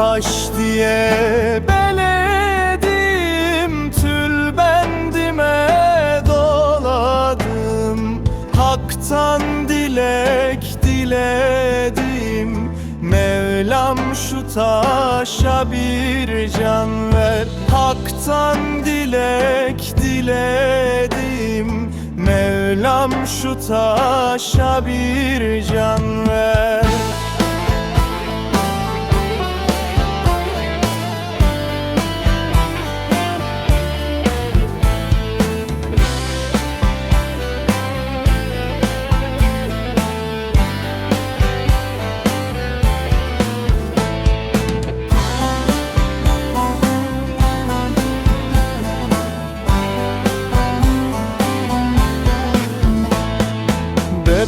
saç diye beledim Tül bendime doladım. Hak'tan dilek diledim Mevlam şu taşa bir can ver. Hak'tan dilek diledim Mevlam şu taşa bir can ver.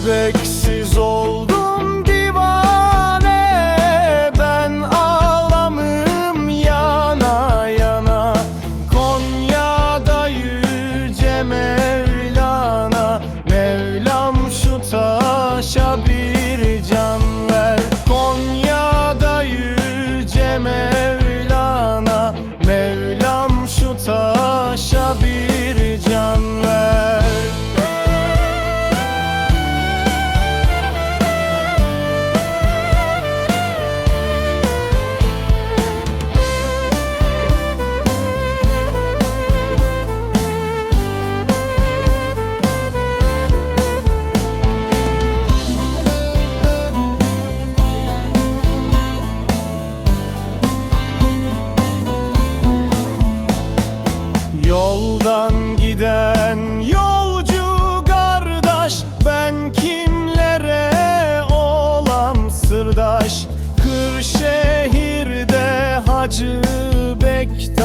bebek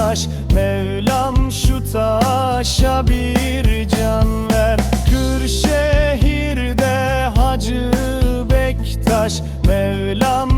taş Mevlam şu taşa bir can ver. Kırşehir'de Hacı Bektaş Mevlam